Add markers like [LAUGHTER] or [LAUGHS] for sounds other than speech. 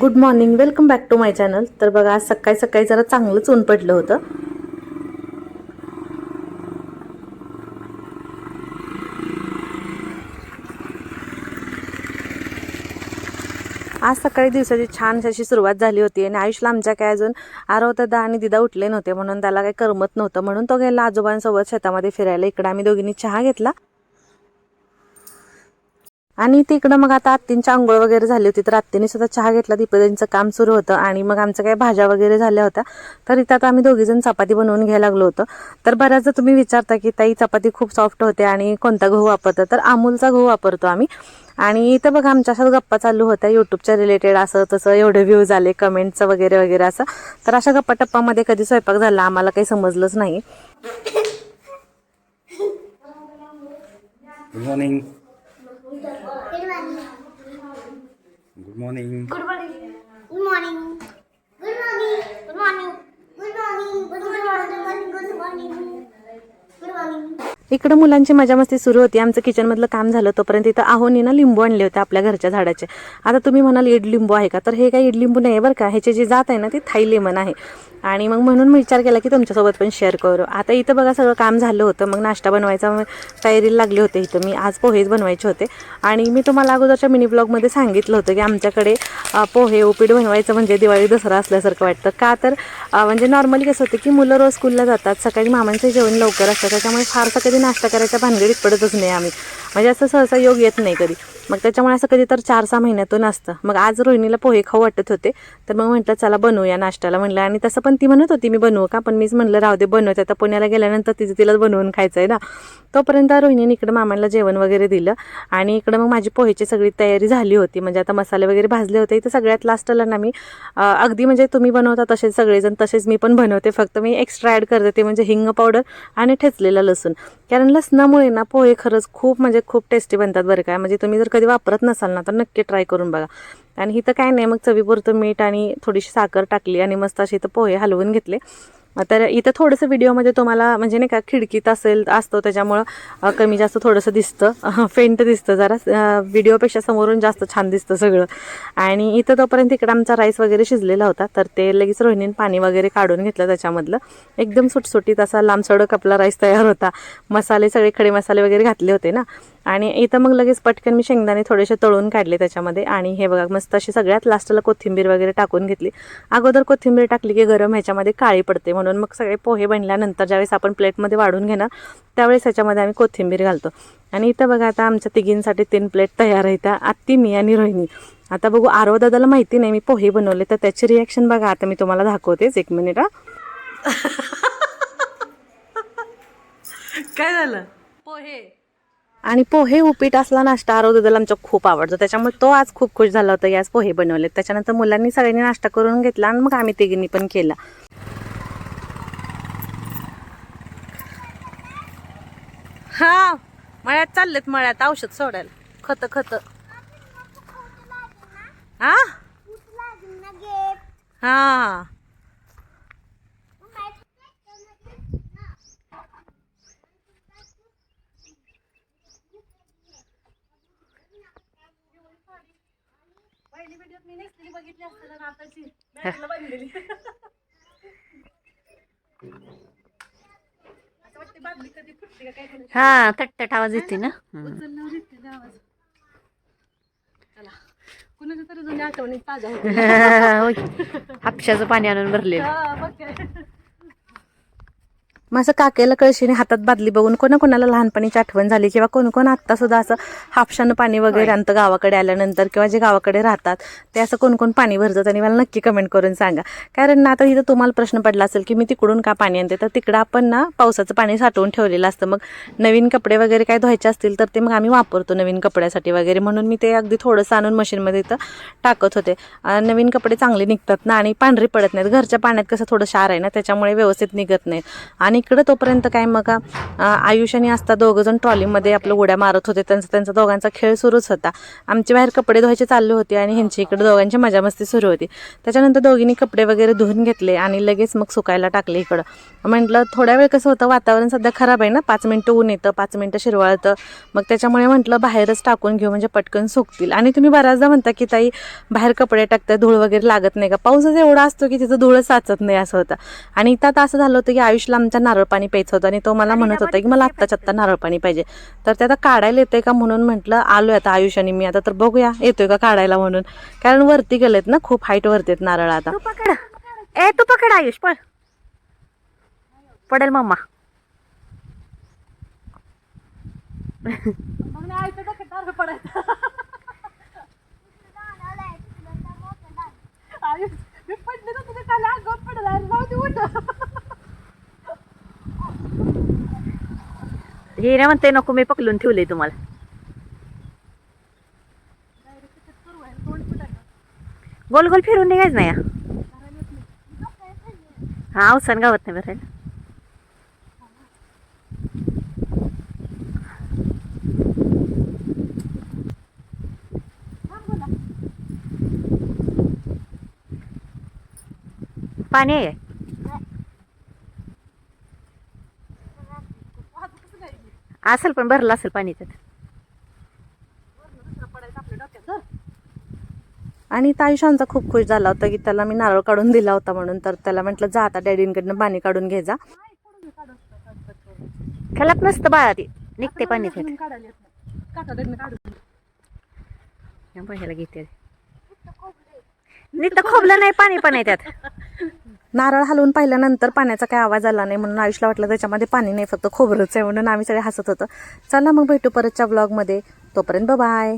Good morning welcome back to my channel तर बघा आज सकाळी सकाळी जरा चांगलंच ऊन पडलं होतं. आज सकाळी दिवसाची छान अशी सुरुवात झाली होती आणि आयुषला आमच्या काय अजून आरव दादा आणि दिदा उठले नव्हते म्हणून त्याला काही करमत नव्हतं. म्हणून तो गेला आजोबांसोबत शेतामध्ये फिरायला. इकडं आम्ही दोघींनी चहा घेतला. आणि तिकडं मग आता आत्तींची आंघोळ वगैरे झाली होती तर आत्तीने सुद्धा चहा घेतला दीपदांचं काम सुरू होतं आणि मग आमचं काही भाज्या वगैरे झाल्या होत्या. तर इथं आता आम्ही दोघीजण चपाती बनवून घ्यायला लागलो होतो. तर बऱ्याचदा तुम्ही विचारता की ताई चपाती खूप सॉफ्ट होते आणि कोणता गहू वापरतं? तर अमूलचा गहू वापरतो आम्ही. आणि इथं बघा आमच्या अशाच गप्पा चालू होत्या. यूट्यूबच्या रिलेटेड असं तसं एवढे व्ह्यूज आले कमेंटचं वगैरे वगैरे असं. तर अशा गप्पा टप्पामध्ये कधी स्वयंपाक झाला आम्हाला काही समजलंच नाही. Good morning good morning Good morning. Good morning. Good morning. Good morning. Good morning. Good morning. Good morning. Good morning. इकडं मुलांची मजा मस्ती सुरू होती आमचं किचनमधलं काम झालं तोपर्यंत इथं आहोनी ना लिंबू आणले होते आपल्या घरच्या झाडाचे आता तुम्ही म्हणाल ईड लिंबू आहे का तर हे काही ईड लिंबू नाही आहे बरं का ह्याची जी जात आहे ना ती थाई लेमन आहे आणि मग म्हणून मी विचार केला की तुमच्यासोबत पण शेअर करू. आता इथं बघा सगळं काम झालं होतं. मग नाश्ता बनवायचा तयारीला लागले होते इथं. मी आज पोहेच बनवायचे होते. आणि मी तुम्हाला अगोदरच्या मिनी ब्लॉगमध्ये सांगितलं होतं की आमच्याकडे पोहे उपीट बनवायचं म्हणजे दिवाळी दसरा असल्यासारखं वाटतं. का तर म्हणजे नॉर्मली कसं होतं की मुलं रोज स्कूलला जातात. सकाळी मामांचं जेवण लवकर असतं. त्याच्यामुळे फारसा कधी नाश्ता करायच्या भानगडीत पडतच नाही आम्ही. म्हणजे असं सहसा योग येत नाही कधी. मग त्याच्यामुळे असं कधी तर चार सहा महिन्यातून असतं. मग आज रोहिणीला पोहे खाऊ वाटत होते. तर मग म्हटलं चला बनवूया नाश्त्याला म्हटलं आणि तसं पण ती म्हणत होती मी बनवू का? पण मीच म्हणलं राहू दे बनवते. आता पुण्याला गेल्यानंतर तिचं तिलाच बनवून खायचं आहे ना. तोपर्यंत रोहिणीने इकडं मामाला जेवण वगैरे दिलं. आणि इकडं मग माझी पोहेची सगळी तयारी झाली होती. म्हणजे आता मसाले वगैरे भाजले होते. इथं सगळ्यात लास्टला ना मी अगदी म्हणजे तुम्ही बनवता तसेच सगळेजण तसेच मी पण बनवते. फक्त मी एक्स्ट्रा ॲड करते ते म्हणजे हिंग पावडर आणि ठेचलेलं लसूण. कारण लसणामुळे ना पोहे खरंच खूप म्हणजे म्हणजे खूप टेस्टी बनतात बरं काय म्हणजे तुम्ही जर कधी वापरत नसाल ना तर नक्की ट्राय करून बघा. आणि इथं काय नाही मग चवीपुरतं मीठ आणि थोडीशी साखर टाकली आणि मस्त असे इथं पोहे हलवून घेतले. तर इथं थोडंसं व्हिडिओमध्ये तुम्हाला म्हणजे नाही का खिडकीत असेल असतो त्याच्यामुळं कमी जास्त थोडंसं दिसतं. फेंट दिसतं जरा व्हिडिओपेक्षा समोरून जास्त छान दिसतं सगळं. आणि इथं तोपर्यंत इकडं आमचा राईस वगैरे शिजलेला होता तर ते लगेच रोहिणीने पाणी वगैरे काढून घेतलं त्याच्यामधलं. एकदम सुटसुटीत असा लांबसडक आपला राईस तयार होता. मसाले सगळे खडे मसाले वगैरे घातले होते ना. आणि इथं मग लगेच पटकन मी शेंगदाणे थोडेसे तळून काढले त्याच्यामध्ये. आणि हे बघा मस्त अशी सगळ्यात लास्टला कोथिंबीर वगैरे टाकून घेतली. अगोदर कोथिंबीर टाकली की गरम ह्याच्यामध्ये काळी पडते. म्हणून मग सगळे पोहे बनल्यानंतर ज्यावेळेस आपण प्लेटमध्ये वाढून घेणार त्यावेळेस ह्याच्यामध्ये आम्ही कोथिंबीर घालतो. आणि इथं बघा आता आमच्या तिघींसाठी तीन प्लेट तयार आहेत. आत्ती मी आणि रोहिणी. आता बघू आरव दादाला माहिती नाही मी पोहे बनवले तर त्याची रिॲक्शन बघा. आता मी तुम्हाला दाखवतेच एक मिनिट हा. [LAUGHS] काय झालं? पोहे. आणि पोहे उपीट असला नाश्ता आरव दादाला आमच्या खूप आवडतो. त्याच्यामुळे तो आज खूप खुश झाला होता आज पोहे बनवले त्याच्यानंतर मुलांनी सगळ्यांनी नाश्ता करून घेतला आणि मग आम्ही तिघींनी पण केला. हा मळ्यात चाललेत मळ्यात औषध सोडायला. खत खत. हा? हा. हा थटथट आवाज येते ना? कुणाच्या तरी जुन्या आठवणीत. [LAUGHS] होय. हापशाचं पाणी आणून भरले मग असं काकेला कळशीने हातात बादली बघून कोणाकोणाला लहानपणीची आठवण झाली किंवा कोण कोण आत्ता सुद्धा असं हापशानं पाणी वगैरे आणतं गावाकडे आल्यानंतर किंवा जे गावाकडे राहतात ते असं कोण कोण पाणी भरतात आणि मला नक्की कमेंट करून सांगा. कारण ना आता इथं तुम्हाला प्रश्न पडला असेल की मी तिकडून का पाणी आणते? तर तिकडं आपण ना पावसाचं पाणी साठवून ठेवलेलं असतं. मग नवीन कपडे वगैरे काय धुवायचे असतील तर ते मग आम्ही वापरतो नवीन कपड्यासाठी वगैरे. म्हणून मी ते अगदी थोडंसं आणून मशीनमध्ये इथं टाकत होते. नवीन कपडे चांगले निघतात ना आणि पांढरी पडत नाहीत. घरच्या पाण्यात कसं थोडं क्षार आहे ना त्याच्यामुळे व्यवस्थित निघत नाहीत आणि आणि इकडं तोपर्यंत काय मग आयुष आणि असता दोघं जण ट्रॉलीमध्ये आपलं उड्या मारत होते. त्यांचा त्यांचा दोघांचा खेळ सुरूच होता. आमची बाहेर कपडे धुवायचे चालले होते आणि ह्यांची इकडे दोघांची मजा मस्ती सुरू होती. त्याच्यानंतर दोघींनी कपडे वगैरे धुवून घेतले आणि लगेच मग सुकायला टाकले इकडं. म्हटलं थोड्या वेळ कसं होतं वातावरण सध्या खराब आहे ना? पाच मिनटं ऊन येतं पाच मिनटं शिरवाळतं. मग त्याच्यामुळे म्हटलं बाहेरच टाकून घेऊ म्हणजे पटकन सुकतील. आणि तुम्ही बऱ्याचदा म्हणता की ताई बाहेर कपडे टाकताय धूळ वगैरे लागत नाही का? पाऊसच एवढा असतो की तिथं धूळच साचत नाही असं होतं. आणि इथं आता असं झालं होतं की आयुषला आमच्या नारळ पाणी प्यायचं होतं आणि तो मला म्हणत होता की मला आत्ताच्या आत्ता नारळ पाणी पाहिजे. तर ते आता काढायला येतंय का म्हणून म्हटलं आलोय आता आयुष आणि मी आता तर बघूया येतोय का काढायला म्हणून. कारण वरती गेलेत ना खूप हाईट वरती आहेत नारळ आता. तू पकड. ए तू पकड आयुष पळ. पडेल मम्मा. हिरे म्हणते नको मी पकडून ठेवले तुम्हाला. गोल गोल फिरून निघायच नाही हा. हा अवसान गावात नाही बरं पाणी आहे. असेल पण भरलं असेल पाणी त्यात. आणि आमचा खूप खुश झाला होता की त्याला मी नारळ काढून दिला होता म्हणून तर त्याला म्हटलं जा आता डॅडींकडनं पाणी काढून घे जा. खलाप नसतं बाळा ती. निघते पाणी बाहेर घेते. नीट खोबलं नाही पाणी पण आहे त्यात. नारळ हलवून पाहिल्यानंतर पाण्याचा काय आवाज आला नाही म्हणून आयुषला वाटलं त्याच्यामध्ये पाणी नाही फक्त खोबरंच आहे म्हणून आम्ही सगळे हसत होतो. चला मग भेटू परतच्या ब्लॉगमध्ये तोपर्यंत बाय